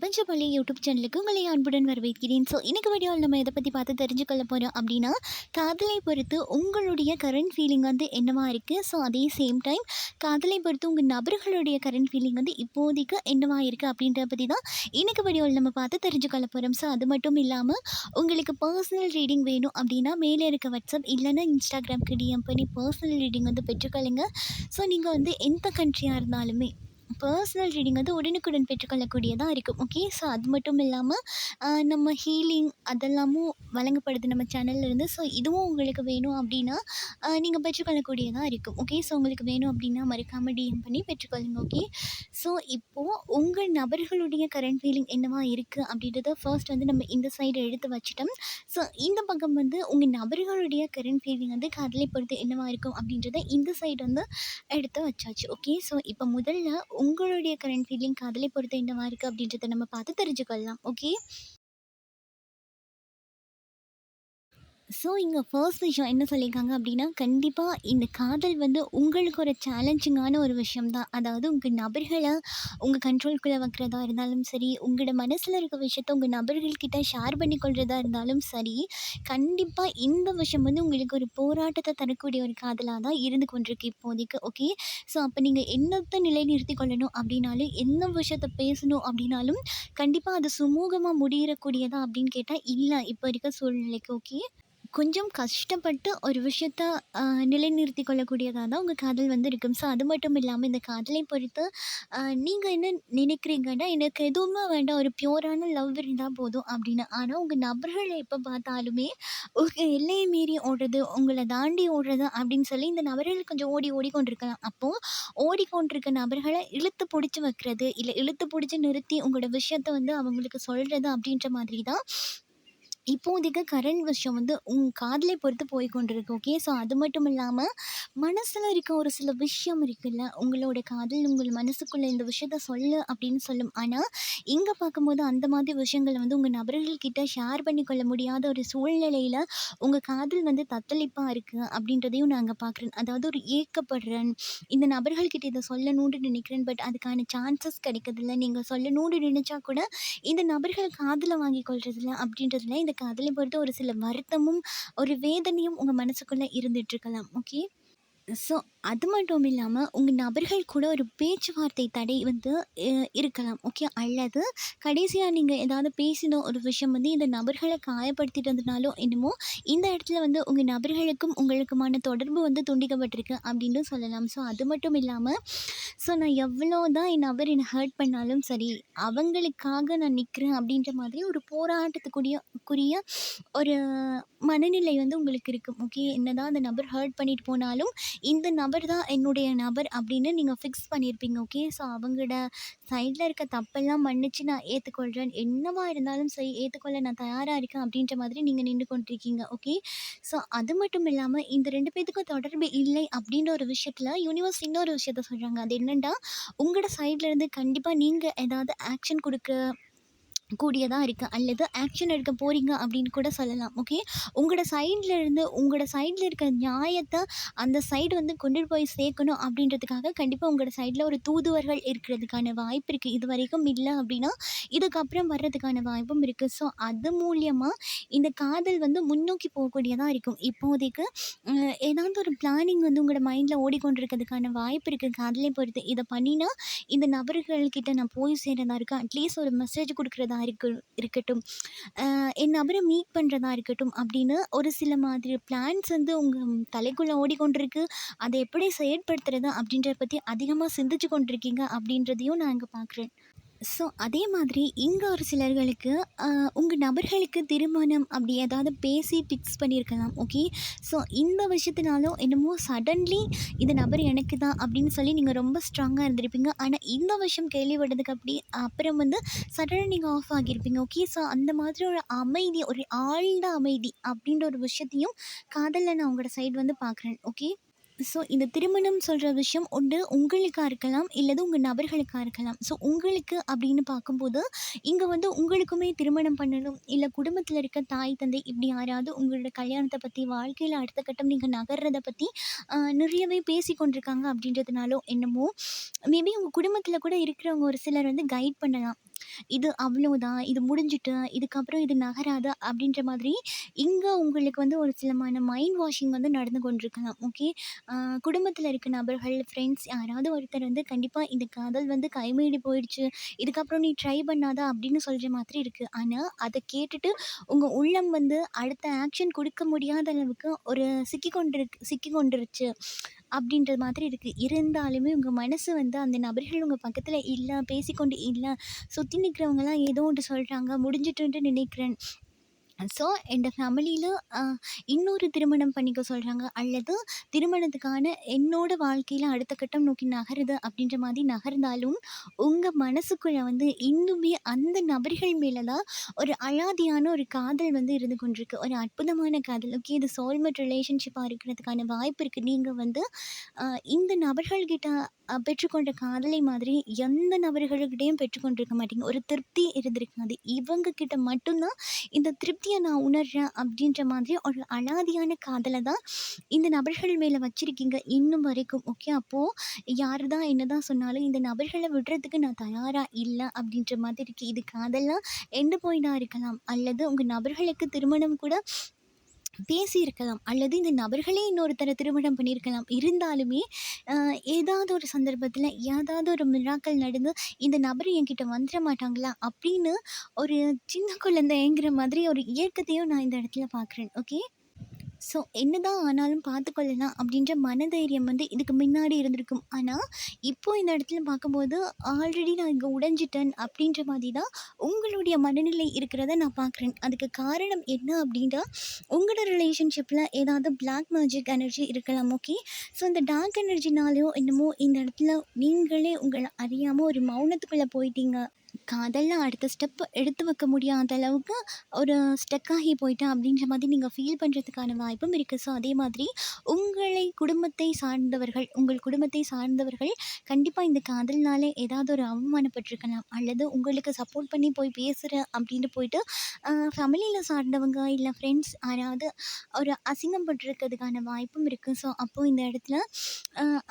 பிரபஞ்சமொழி YouTube சேனலுக்கு உங்களை அன்புடன் வரவேற்கிறேன். ஸோ இன்னைக்கு வீடியோவில் நம்ம எதை பற்றி பார்த்து தெரிஞ்சுக்கொள்ள போகிறோம் அப்படின்னா காதலை பொறுத்து உங்களுடைய கரண்ட் ஃபீலிங் வந்து என்னவா இருக்குது ஸோ அதே சேம் டைம் காதலை பொறுத்து உங்கள் நபர்களுடைய கரண்ட் ஃபீலிங் வந்து இப்போதைக்கு என்னவா இருக்குது அப்படின்றத பற்றி தான் இன்னைக்கு வீடியோவில் நம்ம பார்த்து தெரிஞ்சுக்கொள்ள போகிறோம் ஸோ அது மட்டும் இல்லாமல் உங்களுக்கு பர்சனல் ரீடிங் வேணும் அப்படின்னா மேலே இருக்க வாட்ஸ்அப் இல்லைன்னா இன்ஸ்டாகிராம்க்கு டிஎம் பண்ணி பர்சனல் ரீடிங் வந்து பெற்றுக்கொள்ளுங்க. ஸோ நீங்கள் வந்து எந்த கண்ட்ரியாக இருந்தாலுமே பர்சனல் ரீடிங் வந்து உடனுக்குடன் பெற்றுக்கொள்ளக்கூடியதாக இருக்கும். ஓகே ஸோ அது மட்டும் இல்லாமல் நம்ம ஹீலிங் அதெல்லாமும் வழங்கப்படுது நம்ம சேனல்ல இருந்து. ஸோ இதுவும் உங்களுக்கு வேணும் அப்படின்னா நீங்கள் பெற்றுக்கொள்ளக்கூடியதாக இருக்கும். ஓகே ஸோ உங்களுக்கு வேணும் அப்படின்னா மறக்காமல் டிஎம் பண்ணி பெற்றுக்கொள்ளுங்க. ஓகே ஸோ இப்போது உங்கள் நபர்களுடைய கரண்ட் ஃபீலிங் என்னவா இருக்குது அப்படின்றத ஃபர்ஸ்ட் வந்து நம்ம இந்த சைடு எடுத்து வச்சிட்டோம். ஸோ இந்த பக்கம் வந்து உங்கள் நபர்களுடைய கரண்ட் ஃபீலிங் வந்து காதலை பொறுத்து என்னவா இருக்கும் அப்படின்றத இந்த சைடு வந்து எடுத்து வச்சாச்சு. ஓகே ஸோ இப்போ முதல்ல உங்களுடைய கரண்ட் ஃபீலிங் காதலை பொறுத்து என்னவா இருக்குது அப்படின்றத நம்ம பார்த்து தெரிஞ்சுக்கொள்ளலாம். ஓகே ஸோ இங்கே ஃபர்ஸ்ட் விஷயம் என்ன சொல்லியிருக்காங்க அப்படின்னா கண்டிப்பாக இந்த காதல் வந்து உங்களுக்கு ஒரு சேலஞ்சிங்கான ஒரு விஷயம் தான் அதாவது உங்கள் நபர்களை உங்கள் கண்ட்ரோல்குள்ளே வைக்கிறதா இருந்தாலும் சரி உங்களோட மனசில் இருக்க விஷயத்த உங்கள் நபர்கள்கிட்ட ஷேர் பண்ணிக்கொள்கிறதா இருந்தாலும் சரி கண்டிப்பாக இந்த விஷயம் வந்து உங்களுக்கு ஒரு போராட்டத்தை தரக்கூடிய ஒரு காதலாக தான் இருந்து கொண்டிருக்கு இப்போதைக்கு ஓகே ஸோ அப்போ நீங்கள் என்னத்தை நிலைநிறுத்தி கொள்ளணும் அப்படின்னாலும் என்ன விஷயத்த பேசணும் அப்படின்னாலும் கண்டிப்பாக அது சுமூகமாக முடியறக்கூடியதா அப்படின்னு கேட்டால் இல்லை இப்போ இருக்க சூழ்நிலைக்கு ஓகே கொஞ்சம் கஷ்டப்பட்டு ஒரு விஷயத்த நிலைநிறுத்தி கொள்ளக்கூடியதாக தான் உங்கள் காதல் வந்து இருக்கும் ஸோ அது மட்டும் இல்லாமல் இந்த காதலை பொறுத்து நீங்கள் என்ன நினைக்கிறீங்கன்னா எனக்கு எதுவுமே வேண்டாம் ஒரு பியூரான லவ் இருந்தால் போதும் அப்படின்னு. ஆனால் உங்கள் நபர்களை எப்போ பார்த்தாலுமே உங்கள் எல்லையை மீறி ஓடுறது உங்களை தாண்டி ஓடுறது அப்படின்னு சொல்லி இந்த நபர்கள் கொஞ்சம் ஓடி ஓடிக்கொண்டிருக்கலாம். அப்போது ஓடிக்கொண்டிருக்க நபர்களை இழுத்து பிடிச்சி வைக்கிறது இல்லை இழுத்து பிடிச்சி நிறுத்தி உங்களோட விஷயத்த வந்து அவங்களுக்கு சொல்கிறது அப்படின்ற மாதிரி தான் இப்போதைக்கு கரண்ட் விஷயம் வந்து உங் காதலை பொறுத்து போய் கொண்டிருக்கு ஓகே ஸோ அது மட்டும் இல்லாமல் மனசில் இருக்க ஒரு சில விஷயம் இருக்குல்ல? உங்களோட காதல் உங்கள் மனசுக்குள்ளே இந்த விஷயத்த சொல்லு அப்படின்னு சொல்லும். ஆனால் இங்கே பார்க்கும்போது அந்த மாதிரி விஷயங்களை வந்து உங்கள் நபர்கள்கிட்ட ஷேர் பண்ணிக்கொள்ள முடியாத ஒரு சூழ்நிலையில் உங்கள் காதல் வந்து தத்தளிப்பாக இருக்குது அப்படின்றதையும் நாங்கள் பார்க்குறேன். அதாவது ஒரு ஏக்கப்படுறேன். இந்த நபர்கள்கிட்ட இதை சொல்லணும்னு நினைக்கிறேன். பட் அதுக்கான சான்சஸ் கிடைக்கிறதில்ல. நீங்கள் சொல்லணும்னு நினச்சா கூட இந்த நபர்கள் காதில் வாங்கி கொள்றதில்ல அப்படின்றதுல இந்த காதலை பொறுத்து ஒரு சில வருத்தமும் ஒரு வேதனையும் உங்கள் மனசுக்குள்ளே இருந்துகிட்ருக்கலாம் ஓகே ஸோ அது மட்டும் இல்லாமல் உங்கள் நபர்கள் கூட ஒரு பேச்சுவார்த்தை தடை வந்து இருக்கலாம் ஓகே அல்லது கடைசியாக நீங்கள் ஏதாவது பேசின ஒரு விஷயம் வந்து இந்த நபர்களை காயப்படுத்திட்டதுனாலோ என்னமோ இந்த இடத்துல வந்து உங்கள் நபர்களுக்கும் உங்களுக்குமான தொடர்பு வந்து துண்டிக்கப்பட்டிருக்கு அப்படின்னு சொல்லலாம். ஸோ அது மட்டும் இல்லாமல் ஸோ நான் எவ்வளோ தான் என் நபர் என்னை ஹர்ட் பண்ணாலும் சரி அவங்களுக்காக நான் நிற்கிறேன் அப்படின்ற மாதிரி ஒரு போராட்டத்துக்குரிய குறிய ஒரு மனநிலை வந்து உங்களுக்கு இருக்கும் ஓகே என்ன தான் அந்த நபர் ஹர்ட் பண்ணிட்டு போனாலும் இந்த நபர் தான் என்னுடைய நபர் அப்படின்னு நீங்கள் ஃபிக்ஸ் பண்ணியிருப்பீங்க ஓகே ஸோ அவங்களோட சைடில் இருக்க தப்பெல்லாம் மன்னிச்சு நான் ஏற்றுக்கொள்கிறேன் என்னவா இருந்தாலும் சரி ஏற்றுக்கொள்ள நான் தயாராக இருக்கேன் அப்படின்ற மாதிரி நீங்கள் நின்று கொண்டிருக்கீங்க ஓகே ஸோ அது மட்டும் இல்லாமல் இந்த ரெண்டு பேத்துக்கும் தொடர்பு இல்லை அப்படின்ற ஒரு விஷயத்தில் யூனிவர்ஸ் இன்னொரு விஷயத்த சொல்கிறாங்க அது என்னென்னா உங்களோட சைட்லேருந்து கண்டிப்பாக நீங்கள் ஏதாவது ஆக்ஷன் கொடுக்க கூடியதாக இருக்குது அல்லது ஆக்ஷன் எடுக்க போகிறீங்க அப்படின்னு கூட சொல்லலாம். ஓகே உங்களோட சைடில் இருந்து உங்களோட சைடில் இருக்க நியாயத்தை அந்த சைடு வந்து கொண்டு போய் சேர்க்கணும் அப்படின்றதுக்காக கண்டிப்பாக உங்களோட சைடில் ஒரு தூதுவர்கள் இருக்கிறதுக்கான வாய்ப்பு இருக்குது இது வரைக்கும் இல்லை அப்படின்னா இதுக்கப்புறம் வர்றதுக்கான வாய்ப்பும் இருக்குது ஸோ அது மூலியமாக இந்த காதல் வந்து முன்னோக்கி போகக்கூடியதாக இருக்கும். இப்போதைக்கு ஏதாவது ஒரு பிளானிங் வந்து உங்களோட மைண்டில் ஓடிக்கொண்டிருக்கிறதுக்கான வாய்ப்பு இருக்குது காதலே பொறுத்து இதை பண்ணினா இந்த நபர்கள்கிட்ட நான் போய் சேர்றதா இருக்கேன் அட்லீஸ்ட் ஒரு மெசேஜ் கொடுக்குறதா இருக்கு இருக்கட்டும். என் நபரை மீட் பண்ணுறதா இருக்கட்டும் அப்படின்னு ஒரு சில மாதிரி பிளான்ஸ் வந்து உங்கள் தலைக்குள்ளே ஓடிக்கொண்டிருக்கு. அதை எப்படி செயற்படுத்துறது அப்படின்றத பற்றி அதிகமாக சிந்திச்சு கொண்டிருக்கீங்க அப்படின்றதையும் நான் இங்கே பார்க்குறேன் ஸோ அதே மாதிரி இங்கே ஒரு சிலர்களுக்கு உங்கள் நபர்களுக்கு திருமணம் அப்படி ஏதாவது பேசி ஃபிக்ஸ் பண்ணியிருக்கலாம் ஓகே ஸோ இந்த விஷயத்தினாலும் என்னமோ சடன்லி இந்த நபர் எனக்கு தான் அப்படின்னு சொல்லி நீங்கள் ரொம்ப ஸ்ட்ராங்காக இருந்திருப்பீங்க. ஆனால் இந்த விஷயம் கேள்விப்பட்டதுக்கு அப்படி அப்புறம் வந்து சடனாக நீங்கள் ஆஃப் ஆகியிருப்பீங்க ஓகே ஸோ அந்த மாதிரி ஒரு அமைதி ஒரு ஆழ்ந்த அமைதி அப்படின்ற ஒரு விஷயத்தையும் காதலில் நான் உங்களோட சைடு வந்து பார்க்குறேன் ஓகே ஸோ இந்த திருமணம் சொல்கிற விஷயம் ஒன்று உங்களுக்காக இருக்கலாம் இல்லது உங்கள் நபர்களுக்காக இருக்கலாம். ஸோ உங்களுக்கு அப்படின்னு பார்க்கும்போது இங்கே வந்து உங்களுக்குமே திருமணம் பண்ணணும் இல்லை குடும்பத்தில் இருக்க தாய் தந்தை இப்படி யாராவது உங்களோட கல்யாணத்தை பற்றி வாழ்க்கையில் அடுத்த கட்டம் நீங்கள் நகர்றதை பற்றி நிறையவே பேசி கொண்டிருக்காங்க அப்படின்றதுனாலோ என்னமோ மேபி உங்கள் குடும்பத்தில் கூட இருக்கிறவங்க ஒரு சிலர் வந்து கைட் பண்ணலாம். இது அவ்வளோதான், இது முடிஞ்சுட்டு, இதுக்கப்புறம் இது நகராது அப்படின்ற மாதிரி இங்கே உங்களுக்கு வந்து ஒரு சிலமான மைண்ட் வாஷிங் வந்து நடந்து கொண்டிருக்கலாம். ஓகே. குடும்பத்தில் இருக்க நபர்கள், ஃப்ரெண்ட்ஸ் யாராவது ஒருத்தர் வந்து கண்டிப்பாக இந்த காதல் வந்து கைமீடி போயிடுச்சு. இதுக்கப்புறம் நீ ட்ரை பண்ணாதா அப்படின்னு சொல்கிற மாதிரி இருக்குது ஆனால் அதை கேட்டுட்டு உங்கள் உள்ளம் வந்து அடுத்த ஆக்ஷன் கொடுக்க முடியாத அளவுக்கு ஒரு சிக்கி கொண்டிருக்கு சிக்கி கொண்டுருச்சு அப்படின்ற மாதிரி இருக்குது இருந்தாலுமே உங்கள் மனசு வந்து அந்த நபர்கள் உங்கள் பக்கத்தில் இல்லை பேசிக்கொண்டு இல்லை சுற்றி நிற்கிறவங்கலாம் ஏதோ ஒன்று சொல்கிறாங்க முடிஞ்சுட்டுன்ட்டு நினைக்கிறேன். ஸோ என் ஃபேமிலியில் இன்னொரு திருமணம் பண்ணிக்க சொல்கிறாங்க அல்லது திருமணத்துக்கான என்னோட வாழ்க்கையில் அடுத்த கட்டம் நோக்கி நகருது அப்படின்ற மாதிரி நகர்ந்தாலும், உங்கள் மனசுக்குள்ளே வந்து இன்னுமே அந்த நபர்கள் மேலே தான் ஒரு அழாதியான ஒரு காதல் வந்து இருந்து கொண்டிருக்கு. ஒரு அற்புதமான காதல். ஓகே. இது சோல்மெட் ரிலேஷன்ஷிப்பாக இருக்கிறதுக்கான வாய்ப்பு இருக்குது நீங்கள் வந்து இந்த நபர்கள்கிட்ட பெற்றுக்கொண்ட காதலை மாதிரி எந்த நபர்களுக்கிட்டையும் பெற்றுக்கொண்டிருக்க மாட்டீங்க. ஒரு திருப்தி இருந்திருக்காது. இவங்க கிட்ட இந்த திருப்தியை நான் உணர்றேன் அப்படின்ற மாதிரி ஒரு அலாதியான காதலை தான் இந்த நபர்கள் மேலே வச்சிருக்கீங்க இன்னும் வரைக்கும். ஓகே. அப்போது யார் தான் என்னதான் சொன்னாலும் இந்த நபர்களை விடுறதுக்கு நான் தயாராக இல்லை அப்படின்ற மாதிரி இருக்குது இது காதலா எண்டு பாயிண்ட்டா இருக்கலாம். அல்லது உங்கள் நபர்களுக்கு திருமணம் கூட பேசியிருக்கலாம். அல்லது இந்த நபர்களே இன்னொருத்தரை திருமணம் பண்ணியிருக்கலாம். இருந்தாலுமே ஏதாவது ஒரு சந்தர்ப்பத்தில் ஏதாவது ஒரு மிராக்கிள் நடந்து இந்த நபர் என்கிட்ட வந்துட மாட்டாங்களா? அப்படின்னு ஒரு சின்ன குழந்தை ஏங்குற மாதிரி ஒரு இயக்கத்தையும் நான் இந்த இடத்துல பார்க்குறேன். ஓகே. ஸோ என்னதான் ஆனாலும் பார்த்துக்கொள்ளலாம் அப்படின்ற மனதைரியம் வந்து இதுக்கு முன்னாடி இருந்திருக்கும். ஆனால் இப்போ இந்த இடத்துல பார்க்கும்போது ஆல்ரெடி நான் இங்கே உடைஞ்சிட்டேன் அப்படின்ற மாதிரி தான் உங்களுடைய மனநிலை இருக்கிறத நான் பார்க்குறேன். அதுக்கு காரணம் என்ன அப்படின்னா, உங்களோட ரிலேஷன்ஷிப்பில் ஏதாவது பிளாக் மேஜிக் எனர்ஜி இருக்கலாம். ஓகே. ஸோ இந்த டார்க் எனர்ஜினாலேயோ என்னமோ இந்த இடத்துல நீங்களே உங்களை அறியாமல் ஒரு மௌனத்துக்குள்ளே போயிட்டீங்க. காதல்ல அடுத்த ஸ்டெப் எடுத்து வைக்க முடியாத அளவுக்கு ஒரு ஸ்டக் ஆகி போயிட்டேன் அப்படின்ற மாதிரி நீங்கள் ஃபீல் பண்ணுறதுக்கான வாய்ப்பும் இருக்குது ஸோ அதே மாதிரி உங்களை குடும்பத்தை சார்ந்தவர்கள் உங்கள் குடும்பத்தை சார்ந்தவர்கள் கண்டிப்பாக இந்த காதல்னால ஏதாவது ஒரு அவமானப்பட்டிருக்கலாம். அல்லது உங்களுக்கு சப்போர்ட் பண்ணி போய் பேசுகிற அப்படின்ட்டு போயிட்டு ஃபேமிலியில் சார்ந்தவங்க இல்லை ஃப்ரெண்ட்ஸ் யாராவது ஒரு அசிங்கம் பட்டிருக்கிறதுக்கான வாய்ப்பும் இருக்குது ஸோ அப்போது இந்த இடத்துல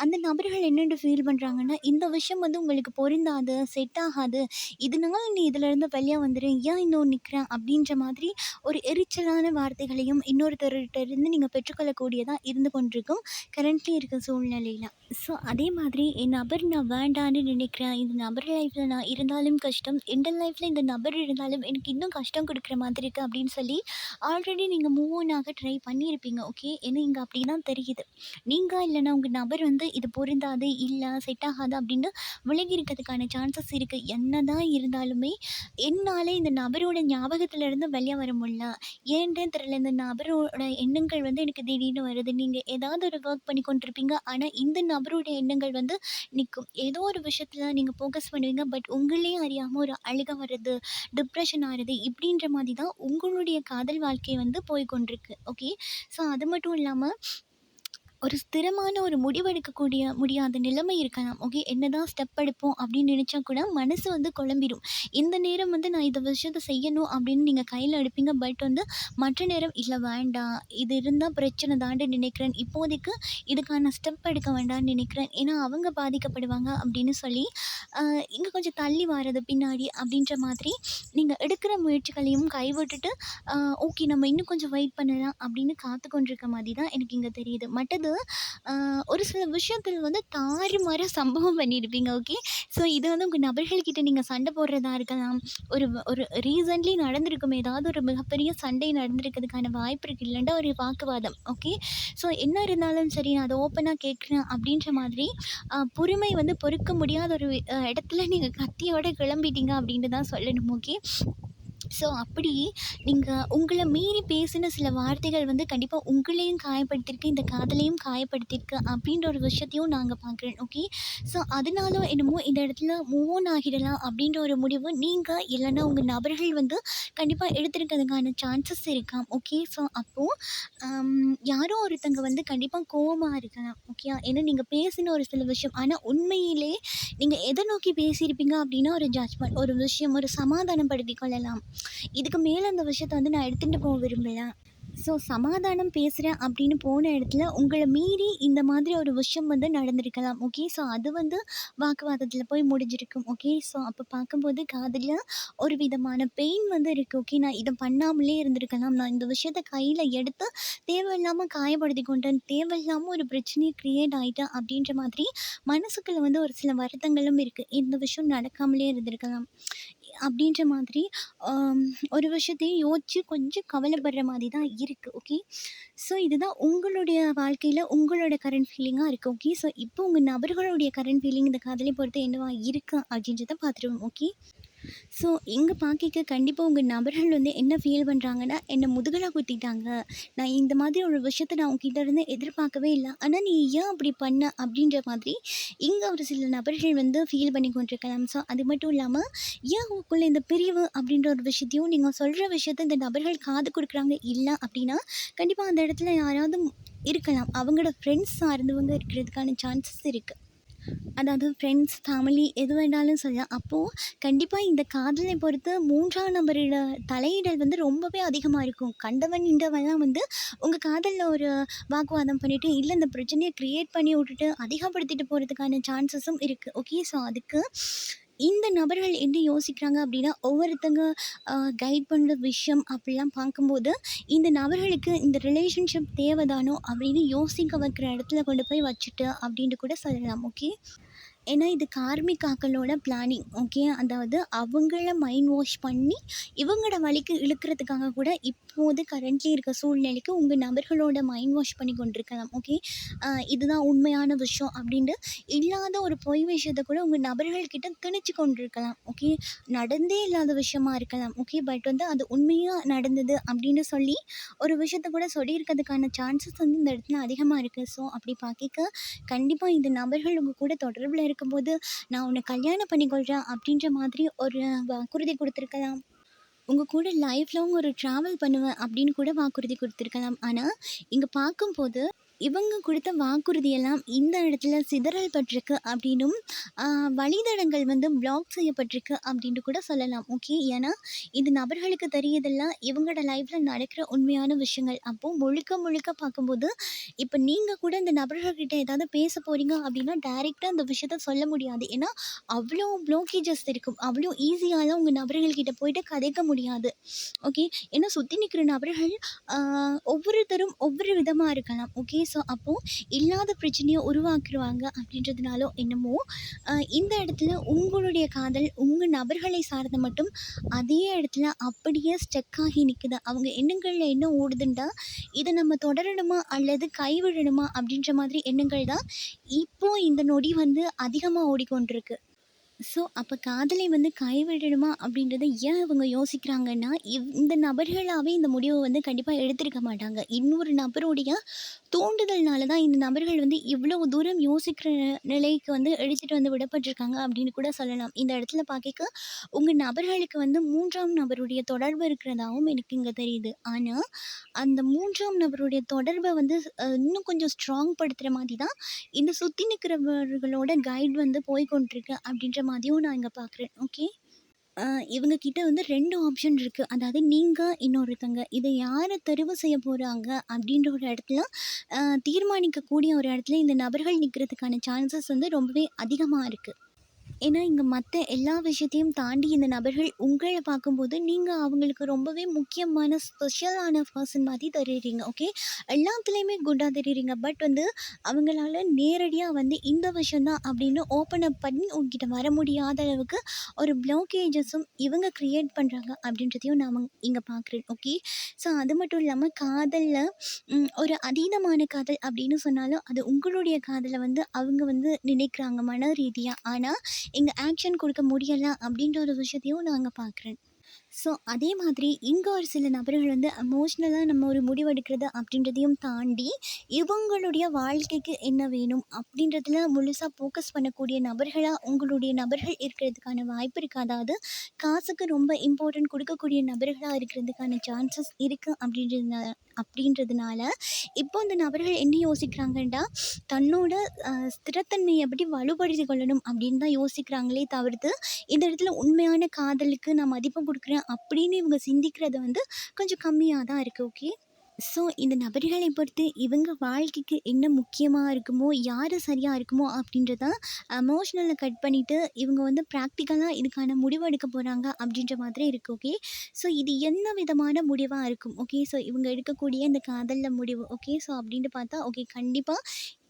அந்த நபர்கள் என்னென்று ஃபீல் பண்ணுறாங்கன்னா இந்த விஷயம் வந்து உங்களுக்கு பொருந்தாது, செட் ஆகாது. இதனால நீ இதுலேருந்து வெளிய வந்துடுறேன் ஏன் இன்னும் நிற்கிறேன் அப்படின்ற மாதிரி ஒரு எரிச்சலான வார்த்தைகளையும் இன்னொருத்தர்கிட்ட இருந்து பெற்றுக்கொள்ளக்கூடியதாக இருந்து கொண்டிருக்கும். கரண்ட்லி இருக்க சூழ்நிலையில் ஸோ அதே மாதிரி என் நபர் நான் வேண்டான்னு நினைக்கிறேன். இந்த நபர் லைஃப்பில் நான் இருந்தாலும் கஷ்டம். எந்த லைஃப்பில் இந்த நபர் இருந்தாலும் எனக்கு இன்னும் கஷ்டம் கொடுக்குற மாதிரி இருக்குது அப்படின்னு சொல்லி ஆல்ரெடி நீங்கள் மூவ் ஆன் ஆக ட்ரை பண்ணியிருப்பீங்க. ஓகே. ஏன்னா இங்கே அப்படி தான் தெரியுது. நீங்கள் இல்லைனா உங்கள் நபர் வந்து இது பொருந்தாது, இல்லை செட் ஆகாது அப்படின்னு விலகி இருக்கிறதுக்கான சான்சஸ் என்ன தான் இருந்தாலுமே என்னால் இந்த நபரோட ஞாபகத்துலேருந்து வெளியே வர முடியல. ஏன்டேன்னு தெரியல. இந்த நபரோட எண்ணங்கள் வந்து எனக்கு திடீர்னு வருது. நீங்கள் ஏதாவது ஒரு ஒர்க் பண்ணி கொண்டிருப்பீங்க. ஆனால் இந்த நபருடைய எண்ணங்கள் வந்து நிற்கும் ஏதோ ஒரு விஷயத்தில் நீங்கள் ஃபோக்கஸ் பண்ணுவீங்க. பட் உங்களையும் அறியாமல் ஒரு அழுக வர்றது, டிப்ரெஷன் ஆகிறது இப்படின்ற மாதிரி தான் உங்களுடைய காதல் வாழ்க்கை வந்து போய் கொண்டிருக்கு. ஓகே. ஸோ அது மட்டும் இல்லாமல் ஒரு ஸ்திரமான ஒரு முடிவெடுக்கக்கூடிய முடியாத நிலைமை இருக்கலாம். ஓகே. என்னதான் ஸ்டெப் எடுப்போம் அப்படின்னு நினச்சா கூட மனசு வந்து குழம்பிடும் இந்த நேரம் வந்து நான் இந்த விஷயத்தை செய்யணும் அப்படின்னு நீங்கள் கையில் எடுப்பீங்க. பட் வந்து மற்ற நேரம் இல்லை வேண்டாம். இது இருந்தால் பிரச்சனை தாண்டு நினைக்கிறேன். இப்போதைக்கு இதுக்கான ஸ்டெப் எடுக்க வேண்டாம்னு நினைக்கிறேன். ஏன்னா அவங்க பாதிக்கப்படுவாங்க அப்படின்னு சொல்லி இங்கே கொஞ்சம் தள்ளி வாரது பின்னாடி அப்படின்ற மாதிரி நீங்கள் எடுக்கிற முயற்சிகளையும் கைவிட்டுட்டு ஓகே நம்ம இன்னும் கொஞ்சம் வெயிட் பண்ணலாம் அப்படின்னு காத்து கொண்டிருக்க மாதிரி தான் எனக்கு இங்கே தெரியுது. மற்றது வந்து ஒரு சில விஷயத்தில் வந்து தாறுமாற சம்பவம் பண்ணியிருப்பீங்க. ஓகே. ஸோ இது வந்து உங்கள் நபர்கள்கிட்ட நீங்கள் சண்டை போடுறதா இருக்கலாம். ஒரு ஒரு ரீசன்ட்லி நடந்திருக்கும். ஏதாவது ஒரு மிகப்பெரிய சண்டை நடந்திருக்கிறதுக்கான வாய்ப்பு இருக்குது இல்லைண்டா ஒரு வாக்குவாதம். ஓகே. ஸோ என்ன இருந்தாலும் சரி நான் அதை ஓப்பனாக கேட்குறேன் அப்படின்ற மாதிரி பொறுமை வந்து பொறுக்க முடியாத ஒரு இடத்துல நீங்கள் கத்தியோட கிளம்பிட்டீங்க அப்படின்ட்டு தான் சொல்லணும். ஓகே. ஸோ அப்படி நீங்கள் உங்களை மீறி பேசின சில வார்த்தைகள் வந்து கண்டிப்பாக உங்களையும் காயப்படுத்தியிருக்கு. இந்த காதலையும் காயப்படுத்தியிருக்கு அப்படின்ற ஒரு விஷயத்தையும் நாங்கள் பார்க்குறோம் பார்க்குறேன். ஓகே. ஸோ அதனால என்னமோ இந்த இடத்துல மூவ் ஆன் ஆகிடலாம் அப்படின்ற ஒரு முடிவு நீங்கள் இல்லைன்னா உங்கள் நபர்கள் வந்து கண்டிப்பாக எடுத்துருக்கிறதுக்கான சான்சஸ் இருக்காம். ஓகே. ஸோ அப்போது யாரோ ஒருத்தங்க வந்து கண்டிப்பாக கோபமாக இருக்கலாம். ஓகேயா. ஏன்னா நீங்கள் பேசின ஒரு சில விஷயம். ஆனால் உண்மையிலே நீங்கள் எதை நோக்கி பேசியிருப்பீங்க அப்படின்னா ஒரு ஜட்ஜ்மெண்ட் ஒரு விஷயம் ஒரு சமாதானப்படுத்திக் கொள்ளலாம். இதுக்கு மேலே அந்த விஷயத்த வந்து நான் எடுத்துகிட்டு போக விரும்பலாம் ஸோ சமாதானம் பேசுகிறேன் அப்படின்னு போன இடத்துல உங்களை மீறி இந்த மாதிரி ஒரு விஷயம் வந்து நடந்திருக்கலாம். ஓகே. ஸோ அது வந்து வாக்குவாதத்தில் போய் முடிஞ்சிருக்கும். ஓகே. ஸோ அப்போ பார்க்கும்போது காதல்ல ஒரு விதமான பெயின் வந்து இருக்குது ஓகே. நான் இதை பண்ணாமலே இருந்திருக்கலாம். நான் இந்த விஷயத்த கையில் எடுத்து தேவையில்லாமல் காயப்படுத்தி கொண்டேன். தேவையில்லாமல் ஒரு பிரச்சனையை க்ரியேட் ஆகிட்டேன் அப்படின்ற மாதிரி மனசுக்குள்ள வந்து ஒரு சில வருத்தங்களும் இருக்குது இந்த விஷயம் நடக்காமலே இருந்திருக்கலாம். அப்படின்ற மாதிரி ஒரு விஷயத்தையும் யோசிச்சு கொஞ்சம் கவலைப்படுற மாதிரி தான் இருக்குது ஓகே. ஸோ இதுதான் உங்களுடைய வாழ்க்கையில் உங்களோட கரண்ட் ஃபீலிங்காக இருக்குது ஓகே. ஸோ இப்போ உங்கள் நபர்களுடைய கரண்ட் ஃபீலிங் இந்த காதலை பொறுத்து என்னவா இருக்கு அப்படின்றத பார்த்துருவோம். ஓகே. ஸோ எங்கள் பார்க்க கண்டிப்பாக உங்கள் நபர்கள் வந்து என்ன ஃபீல் பண்ணுறாங்கன்னா என்னை முதுகலாக குத்திட்டாங்க. நான் இந்த மாதிரி ஒரு விஷயத்த நான் உங்ககிட்ட இருந்து எதிர்பார்க்கவே இல்லை ஆனால் நீ ஏன் அப்படி பண்ண?" அப்படின்ற மாதிரி இங்கே ஒரு சில நபர்கள் வந்து ஃபீல் பண்ணி கொண்டிருக்கலாம். ஸோ அது மட்டும் இல்லாமல் ஏன் உங்களுக்குள்ள இந்த பிரிவு அப்படின்ற ஒரு விஷயத்தையும் நீங்கள் சொல்கிற விஷயத்த இந்த நபர்கள் காது கொடுக்குறாங்க இல்லை அப்படின்னா, கண்டிப்பாக அந்த இடத்துல யாராவது இருக்கலாம். அவங்களோட ஃப்ரெண்ட்ஸ் சார்ந்தவங்க இருக்கிறதுக்கான சான்சஸ் இருக்குது அதாவது ஃப்ரெண்ட்ஸ், ஃபேமிலி எது வேணாலும் சொல்லலாம். அப்போது கண்டிப்பாக இந்த காதலை பொறுத்து மூன்றாம் நபரோட தலையிடல் வந்து ரொம்பவே அதிகமாக இருக்கும். கண்டவன், இண்டவன்லாம் வந்து உங்கள் காதலில் ஒரு வாக்குவாதம் பண்ணிவிட்டு இல்லை இந்த பிரச்சனையை க்ரியேட் பண்ணி விட்டுட்டு அதிகப்படுத்திட்டு போகிறதுக்கான சான்சஸும் இருக்குது ஓகே. ஸோ அதுக்கு இந்த நபர்கள் என்ன யோசிக்கிறாங்க அப்படின்னா, ஒவ்வொருத்தங்க கைட் பண்ணுற விஷயம் அப்படிலாம் பார்க்கும்போது, இந்த நபர்களுக்கு இந்த ரிலேஷன்ஷிப் தேவைதானோ அப்படின்னு யோசிக்க வைக்கிற இடத்துல கொண்டு போய் வச்சுட்டு அப்படின்ட்டு கூட சொல்லலாம். ஓகே. ஏன்னா இது கார்மிகாக்களோட பிளானிங். ஓகே. அதாவது அவங்கள மைண்ட் வாஷ் பண்ணி, இவங்களோட வழிக்கு இழுக்கிறதுக்காக கூட இப்போது கரண்ட்லி இருக்க சூழ்நிலைக்கு உங்கள் நபர்களோட மைண்ட் வாஷ் பண்ணி கொண்டிருக்கலாம். ஓகே. இதுதான் உண்மையான விஷயம் அப்படின்ட்டு இல்லாத ஒரு பொய் விஷயத்தை கூட உங்கள் நபர்கள்கிட்ட திணிச்சு கொண்டிருக்கலாம். ஓகே. நடந்தே இல்லாத விஷயமா இருக்கலாம். ஓகே. பட் வந்து அது உண்மையாக நடந்தது அப்படின்னு சொல்லி ஒரு விஷயத்த கூட சொல்லியிருக்கிறதுக்கான சான்சஸ் வந்து இந்த இடத்துல அதிகமாக இருக்குது ஸோ அப்படி பார்க்க கண்டிப்பாக இந்த நபர்கள் உங்கள் கூட தொடர்பில் இருக்கும்போது, "நான் உன்னை கல்யாணம் பண்ணிக்கொள்றேன்" அப்படின்ற மாதிரி ஒரு வாக்குறுதி கொடுத்துருக்கலாம் உங்கள் கூட லைஃப் லாங் ஒரு ட்ராவல் பண்ணுவேன் அப்படின்னு கூட வாக்குறுதி கொடுத்துருக்கலாம். ஆனால் இங்கே பார்க்கும்போது இவங்க கொடுத்த வாக்குறுதியெல்லாம் இந்த இடத்துல சிதறல் பட்டிருக்கு அப்படின்னும், வழித்தடங்கள் வந்து பிளாக் செய்யப்பட்டிருக்கு அப்படின்ட்டு கூட சொல்லலாம். ஓகே. ஏன்னா, இந்த நபர்களுக்கு தெரியதெல்லாம் இவங்களோட லைஃப்பில் நடக்கிற உண்மையான விஷயங்கள். அப்போ முழுக்க முழுக்க பார்க்கும்போது, இப்போ நீங்கள் கூட இந்த நபர்கள்கிட்ட ஏதாவது பேச போகிறீங்க அப்படின்னா, டைரெக்டாக அந்த விஷயத்த சொல்ல முடியாது. ஏன்னா, அவ்வளோ ப்ளோக்கேஜஸ் இருக்கும். அவ்வளோ ஈஸியாலாம் உங்கள் நபர்கள்கிட்ட போயிட்டு கதைக்க முடியாது. ஓகே. ஏன்னா சுற்றி நிற்கிற நபர்கள் ஒவ்வொருத்தரும் ஒவ்வொரு விதமாக இருக்கலாம். ஓகே. ஸோ அப்போது இல்லாத பிரச்சனையை உருவாக்குருவாங்க அப்படின்றதுனாலும் என்னமோ, இந்த இடத்துல உங்களுடைய காதல் உங்கள் நபர்களை சார்ந்து மட்டும் அதே இடத்துல அப்படியே ஸ்டக் ஆகி நிற்குது அவங்க எண்ணங்களில் என்ன ஓடுதுண்டா? இதை நம்ம தொடரணுமா? அல்லது கைவிடணுமா? அப்படின்ற மாதிரி எண்ணங்கள் தான் இப்போது இந்த நொடி வந்து அதிகமாக ஓடிக்கொண்டிருக்கு. ஸோ அப்போ காதலை வந்து கைவிடணுமா அப்படின்றத ஏன் இவங்க யோசிக்கிறாங்கன்னா, இவ் இந்த நபர்களாகவே இந்த முடிவை வந்து கண்டிப்பாக எடுத்திருக்க மாட்டாங்க. இன்னொரு நபருடைய தூண்டுதல்னால தான் இந்த நபர்கள் வந்து இவ்வளோ தூரம் யோசிக்கிற நிலைக்கு வந்து எடுத்துகிட்டு வந்து விடப்பட்டிருக்காங்க அப்படின்னு கூட சொல்லலாம். இந்த இடத்துல பார்க்க உங்கள் நபர்களுக்கு வந்து மூன்றாம் நபருடைய தொடர்பு இருக்கிறதாகவும் எனக்கு இங்கே தெரியுது. ஆனால் அந்த மூன்றாம் நபருடைய தொடர்பை வந்து இன்னும் கொஞ்சம் ஸ்ட்ராங் படுத்துகிற மாதிரி தான் இந்த சுற்றி நிற்கிறவர்களோட கைட் வந்து போய்கொண்டிருக்கு அப்படின்ற மாதிரியும் நான் இங்கே பார்க்குறேன். ஓகே. இவங்கக்கிட்ட வந்து ரெண்டு ஆப்ஷன் இருக்குது அதாவது நீங்கள் இன்னொருத்தங்க. இதை யாரை தெரிவு செய்ய போகிறாங்க அப்படின்ற ஒரு இடத்துல தீர்மானிக்கக்கூடிய ஒரு இடத்துல இந்த நபர்கள் நிற்கிறதுக்கான சான்சஸ் வந்து ரொம்பவே அதிகமாக இருக்குது ஏன்னா, இங்கே மற்ற எல்லா விஷயத்தையும் தாண்டி இந்த நபர்கள் உங்களை பார்க்கும்போது, நீங்கள் அவங்களுக்கு ரொம்பவே முக்கியமான ஸ்பெஷலான பர்சன் மாதிரி தெரியிறீங்க. ஓகே. எல்லாத்துலேயுமே குண்டாக தெரியிறீங்க. பட் வந்து அவங்களால நேரடியாக வந்து இந்த விஷயந்தான் அப்படின்னு ஓப்பன் அப் பண்ணி உங்ககிட்ட வர முடியாத அளவுக்கு ஒரு பிளாக்கேஜஸும் இவங்க க்ரியேட் பண்ணுறாங்க அப்படின்றதையும் நான் இங்கே பார்க்குறேன். ஓகே. ஸோ அது மட்டும் இல்லாமல் காதலில் ஒரு அதீதமான காதல் அப்படின்னு சொன்னாலும், அது உங்களுடைய காதலை வந்து அவங்க வந்து நினைக்கிறாங்க மன ரீதியாக ஆனால் இங்கே ஆக்ஷன் கொடுக்க முடியலை அப்படின்ற ஒரு விஷயத்தையும் நான் அங்கே பார்க்குறேன். ஸோ அதே மாதிரி இங்கே ஒரு சில நபர்கள் வந்து எமோஷ்னலாக நம்ம ஒரு முடிவெடுக்கிறது அப்படின்றதையும் தாண்டி, இவங்களுடைய வாழ்க்கைக்கு என்ன வேணும் அப்படின்றதுல முழுசாக ஃபோக்கஸ் பண்ணக்கூடிய நபர்களாக உங்களுடைய நபர்கள் இருக்கிறதுக்கான வாய்ப்பு இருக்குது அதாவது காசுக்கு ரொம்ப இம்பார்ட்டன்ட் கொடுக்கக்கூடிய நபர்களாக இருக்கிறதுக்கான சான்சஸ் இருக்குது அப்படின்றதுனா அப்படின்றதுனால, இப்போ இந்த நபர்கள் என்ன யோசிக்கிறாங்கன்னா, தன்னோட ஸ்திரத்தன்மையை எப்படி வலுப்படுத்திக் கொள்ளணும் அப்படின்னு தான் யோசிக்கிறாங்களே தவிர்த்து, இந்த இடத்துல உண்மையான காதலுக்கு நான் மதிப்பு கொடுக்குறேன் அப்படின்னு இவங்க சிந்திக்கிறது வந்து கொஞ்சம் கம்மியாக தான் இருக்குது ஓகே. ஸோ இந்த நபர்களை பொறுத்து இவங்க வாழ்க்கைக்கு என்ன முக்கியமாக இருக்குமோ யார் சரியாக இருக்குமோ அப்படின்றத எமோஷ்னலை கட் பண்ணிவிட்டு இவங்க வந்து ப்ராக்டிக்கலாக இதுக்கான முடிவு எடுக்க போகிறாங்க அப்படின்ற மாதிரி இருக்குது ஓகே ஸோ இது என்ன விதமான முடிவாக இருக்கும் ஓகே ஸோ இவங்க எடுக்கக்கூடிய இந்த காதலில் முடிவு ஓகே ஸோ அப்படின்ட்டு பார்த்தா ஓகே கண்டிப்பாக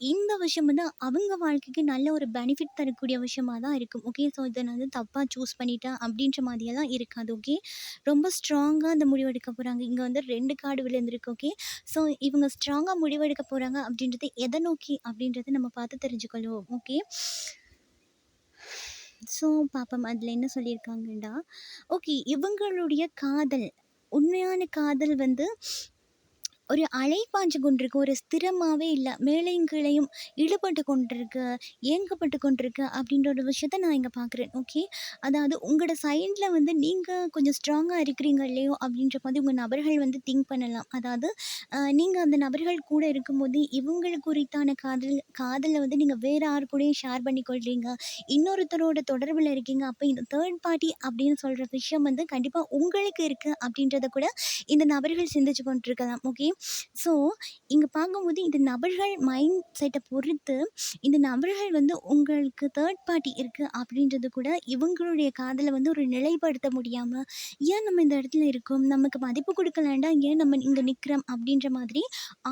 இந்த விஷயம் வந்து அவங்க வாழ்க்கைக்கு நல்ல ஒரு பெனிஃபிட் தரக்கூடிய விஷயமா தான் இருக்கும். ஓகே ஸோ இதை நான் வந்து தப்பாக சூஸ் பண்ணிட்டேன் அப்படின்ற மாதிரியெல்லாம் இருக்காது. ஓகே ரொம்ப ஸ்ட்ராங்காக அந்த முடிவு எடுக்க போகிறாங்க இங்கே வந்து ரெண்டு கார்டு விழுந்திருக்கு. ஓகே ஸோ இவங்க ஸ்ட்ராங்காக முடிவெடுக்க போகிறாங்க அப்படின்றது எதை நோக்கி அப்படின்றத நம்ம பார்த்து தெரிஞ்சுக்கொள்வோம். ஓகே ஸோ பாப்பம் அதில் என்ன சொல்லியிருக்காங்கண்டா ஓகே இவங்களுடைய காதல் உண்மையான காதல் வந்து ஒரு அலை பாஞ்சு கொண்டிருக்கு. ஒரு ஸ்திரமாகவே இல்லை. மேலையும் கீழையும் இழுபட்டு கொண்டிருக்கு. ஏங்கப்பட்டு கொண்டிருக்கு அப்படின்ற ஒரு விஷயத்த நான் இங்கே பார்க்குறேன் ஓகே அதாவது உங்களோட சைடில் வந்து நீங்கள் கொஞ்சம் ஸ்ட்ராங்காக இருக்கிறீங்க இல்லையோ அப்படின்ற மாதிரி உங்கள் நபர்கள் வந்து திங்க் பண்ணலாம். அதாவது நீங்கள் அந்த நபர்கள் கூட இருக்கும்போது இவங்களுக்கு குறித்தான காதல் காதலை வந்து நீங்கள் வேறு யார் கூடயும் ஷேர் பண்ணிக்கொள்கிறீங்க இன்னொருத்தரோட தொடர்பில் இருக்கீங்க. அப்போ இந்த தேர்ட் பார்ட்டி அப்படின்னு சொல்கிற விஷயம் வந்து கண்டிப்பாக உங்களுக்கு இருக்குது அப்படின்றத கூட இந்த நபர்கள் சிந்திச்சு கொண்டிருக்கலாம். ஓகே ஸோ இங்கே பார்க்கும்போது இந்த நபர்கள் மைண்ட் செட்டை பொறுத்து இந்த நபர்கள் வந்து உங்களுக்கு தேர்ட் பார்ட்டி இருக்குது அப்படின்றது கூட இவங்களுடைய காதலை வந்து ஒரு நிலைப்படுத்த முடியாமல் ஏன் நம்ம இந்த இடத்துல இருக்கோம்? நமக்கு மதிப்பு கொடுக்கலாண்டா ஏன் நம்ம இங்கே நிற்கிறோம் அப்படின்ற மாதிரி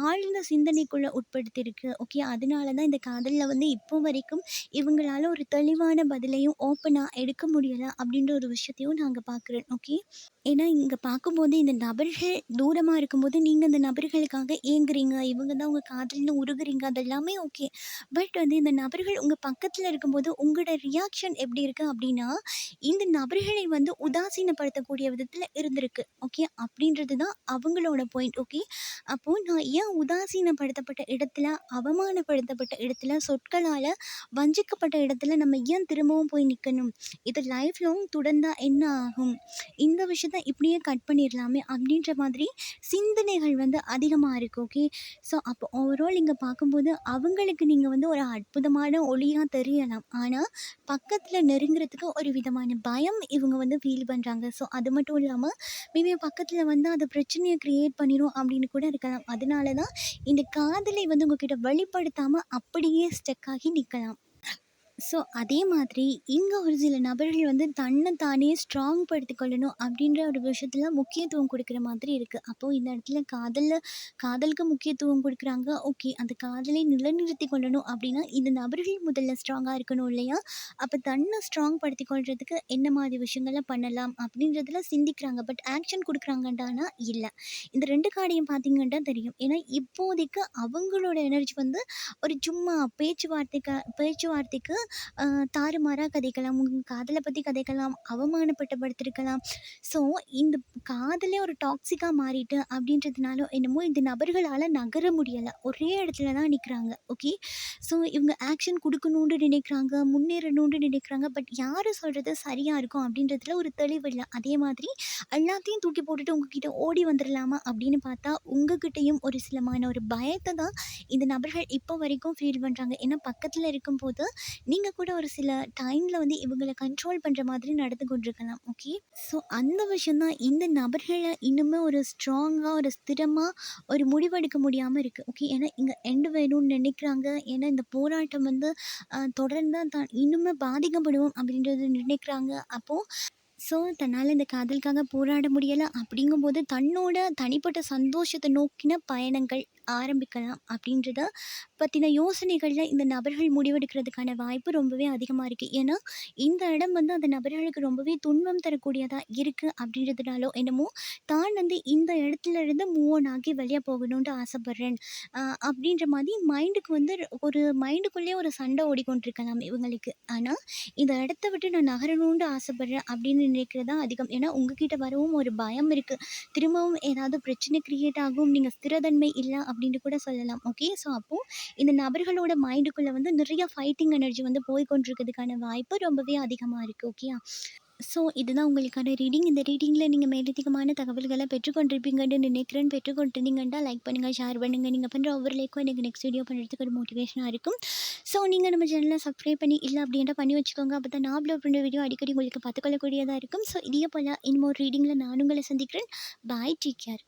ஆழ்ந்த சிந்தனைக்குள்ளே உட்படுத்தியிருக்கு. ஓகே அதனால தான் இந்த காதலில் வந்து இப்போ வரைக்கும் இவங்களால் ஒரு தெளிவான பதிலையும் ஓப்பனாக எடுக்க முடியலை அப்படின்ற ஒரு விஷயத்தையும் நாங்கள் பார்க்குறோம் ஓகே ஏன்னா இங்கே பார்க்கும்போது இந்த நபர்கள் தூரமாக இருக்கும்போது நீங்கள் இந்த நபர்களுக்காக ஏங்குறீங்க இவங்க தான் உங்கள் காதல்னு உருகுறீங்க அதெல்லாமே ஓகே. பட் வந்து இந்த நபர்கள் உங்கள் பக்கத்தில் இருக்கும்போது உங்களோட ரியாக்ஷன் எப்படி இருக்குது அப்படின்னா இந்த நபர்களை வந்து உதாசீனப்படுத்தக்கூடிய விதத்தில் இருந்திருக்கு ஓகே? அப்படின்றது தான் அவங்களோட பாயிண்ட் ஓகே? அப்போது நான் ஏன் உதாசீனப்படுத்தப்பட்ட இடத்துல அவமானப்படுத்தப்பட்ட இடத்துல சொற்களால் வஞ்சிக்கப்பட்ட இடத்துல நம்ம ஏன் திரும்பவும் போய் நிற்கணும் இது லைஃப் லாங் தொடர்ந்தால் என்ன ஆகும்? இந்த விஷயத்த இப்படியே கட் பண்ணிடலாமே அப்படின்ற மாதிரி சிந்தனைகள் வந்து அதிகமாக இருக்குது ஓகே ஸோ அப்போ ஓவரால் இங்கே பார்க்கும்போது அவங்களுக்கு நீங்கள் வந்து ஒரு அற்புதமான ஒளியாக தெரியலாம். ஆனால் பக்கத்தில் நெருங்குறதுக்கு ஒரு விதமான பயம் இவங்க வந்து ஃபீல் பண்ணுறாங்க ஸோ அது மட்டும் இல்லாமல் மேபி பக்கத்தில் வந்து அது பிரச்சனையை க்ரியேட் பண்ணிடும் அப்படின்னு கூட இருக்கலாம். அதனால தான் இந்த காதலை வந்து உங்ககிட்ட வெளிப்படுத்தாமல் அப்படியே ஸ்டக் ஆகி நிற்கலாம் ஸோ அதே மாதிரி இங்கே ஒரு சில நபர்கள் வந்து தன்னை தானே ஸ்ட்ராங் படுத்திக்கொள்ளணும் அப்படின்ற ஒரு விஷயத்தில் முக்கியத்துவம் கொடுக்குற மாதிரி இருக்குது அப்போது இந்த இடத்துல காதலில் காதலுக்கு முக்கியத்துவம் கொடுக்குறாங்க. ஓகே அந்த காதலை நிலைநிறுத்தி கொள்ளணும் அப்படின்னா இந்த நபர்கள் முதல்ல ஸ்ட்ராங்காக இருக்கணும் இல்லையா? அப்போ தன்னை ஸ்ட்ராங் படுத்தி கொள்றதுக்கு என்ன மாதிரி விஷயங்கள்லாம் பண்ணலாம் அப்படின்றதுல சிந்திக்கிறாங்க. பட் ஆக்ஷன் கொடுக்குறாங்கண்டானா இல்லை. இந்த ரெண்டு காடையும் பார்த்தீங்கன்னா தெரியும். ஏன்னா இப்போதைக்கு அவங்களோட எனர்ஜி வந்து ஒரு சும்மா பேச்சுவார்த்தைக்கு பேச்சுவார்த்தைக்கு தாறுமாறாக கதைக்கலாம். உங்கள் காதலை பற்றி கதைக்கலாம். அவமானப்பட்டப்படுத்திருக்கலாம். ஸோ இந்த காதலே ஒரு டாக்ஸிக்காக மாறிட்டு அப்படின்றதுனால என்னமோ இந்த நபர்களால் நகர முடியலை. ஒரே இடத்துல தான் நிற்கிறாங்க ஓகே ஸோ இவங்க ஆக்ஷன் கொடுக்கணுன்னு நினைக்கிறாங்க முன்னேறணும்னு நினைக்கிறாங்க. பட் யார் சொல்கிறது சரியாக இருக்கும் அப்படின்றதுல ஒரு தெளிவு இல்லை. அதே மாதிரி எல்லாத்தையும் தூக்கி போட்டுட்டு உங்ககிட்ட ஓடி வந்துடலாமா அப்படின்னு பார்த்தா உங்ககிட்டையும் ஒரு சிலமான ஒரு பயத்தை தான் இந்த நபர்கள் இப்போ வரைக்கும் ஃபீல் பண்ணுறாங்க ஏன்னா பக்கத்தில் இருக்கும்போது நீங்கள் கூட ஒரு சில டைமில் வந்து இவங்களை கண்ட்ரோல் பண்ணுற மாதிரி நடந்து கொண்டிருக்கலாம் ஓகே ஸோ அந்த விஷயம் தான் இந்த நபர்களை இன்னுமே ஒரு ஸ்ட்ராங்காக ஒரு ஸ்திரமாக ஒரு முடிவெடுக்க முடியாமல் இருக்குது ஓகே ஏன்னா இங்கே எண்டு வேணும்னு நினைக்கிறாங்க. ஏன்னா இந்த போராட்டம் வந்து தொடர்ந்து தான் இன்னுமே பாதிக்கப்படுவோம் அப்படின்றது நினைக்கிறாங்க. அப்போது ஸோ தன்னால் இந்த காதலுக்காக போராட முடியலை அப்படிங்கும்போது தன்னோட தனிப்பட்ட சந்தோஷத்தை நோக்கின பயணங்கள் ஆரம்பிக்கலாம் அப்படின்றத பற்றின யோசனைகளில் இந்த நபர்கள் முடிவெடுக்கிறதுக்கான வாய்ப்பு ரொம்பவே அதிகமாக இருக்குது ஏன்னா இந்த இடம் வந்து அந்த நபர்களுக்கு ரொம்பவே துன்பம் தரக்கூடியதாக இருக்குது அப்படின்றதுனாலோ என்னமோ தான் வந்து இந்த இடத்துல இருந்து மூவ் ஆன் ஆகி வெளியே போகணுன்ட்டு ஆசைப்பட்றேன். அப்படின்ற மாதிரி மைண்டுக்கு வந்து ஒரு மைண்டுக்குள்ளேயே ஒரு சண்டை ஓடிக்கொண்டிருக்கலாம் இவங்களுக்கு. ஆனால் இந்த இடத்த விட்டு நான் நகரணுன்ட்டு ஆசைப்பட்றேன் அப்படின்னு நினைக்கிறது தான் அதிகம். ஏன்னா உங்ககிட்ட வரவும் ஒரு பயம் இருக்குது திரும்பவும் ஏதாவது பிரச்சனை க்ரியேட் ஆகும். நீங்கள் ஸ்திரதன்மை இல்லை அப்படின்னு கூட சொல்லலாம். ஓகே ஸோ அப்போது இந்த நபர்களோட மைண்டுக்குள்ளே வந்து நிறைய ஃபைட்டிங் எனர்ஜி வந்து போய் கொண்டிருக்கிறதுக்கான வாய்ப்பு ரொம்பவே அதிகமாக இருக்குது ஓகே ஸோ இதுதான் உங்களுக்கான ரீடிங் இந்த ரீடிங்கில் நீங்கள் மேலதிகமான தகவல்களை பெற்றுக்கொண்டிருப்பீங்கன்னு நினைக்கிறேன். பெற்றுக்கொண்டிருந்தீங்கன்னா லைக் பண்ணுங்கள் ஷேர் பண்ணுங்கள் நீங்கள் பண்ணுற ஒவ்வொரு லைக்கும் எனக்கு நெக்ஸ்ட் வீடியோ பண்ணுறதுக்கு ஒரு மோட்டிவேஷனாக இருக்கும். ஸோ நீங்கள் நம்ம சேனலை சப்ஸ்கிரைப் பண்ணி இல்லை அப்படின்ட்டு பண்ணி வச்சுக்கோங்க. அப்போ தான் நான் அப்லோட் பண்ணுற வீடியோ அடிக்கடி உங்களுக்கு பார்த்துக்கொள்ளக்கூடியதாக இருக்கும். ஸோ இதே போல் இன்னும் ரீடிங்கில் நான் உங்களை சந்திக்கிறேன். Bye take care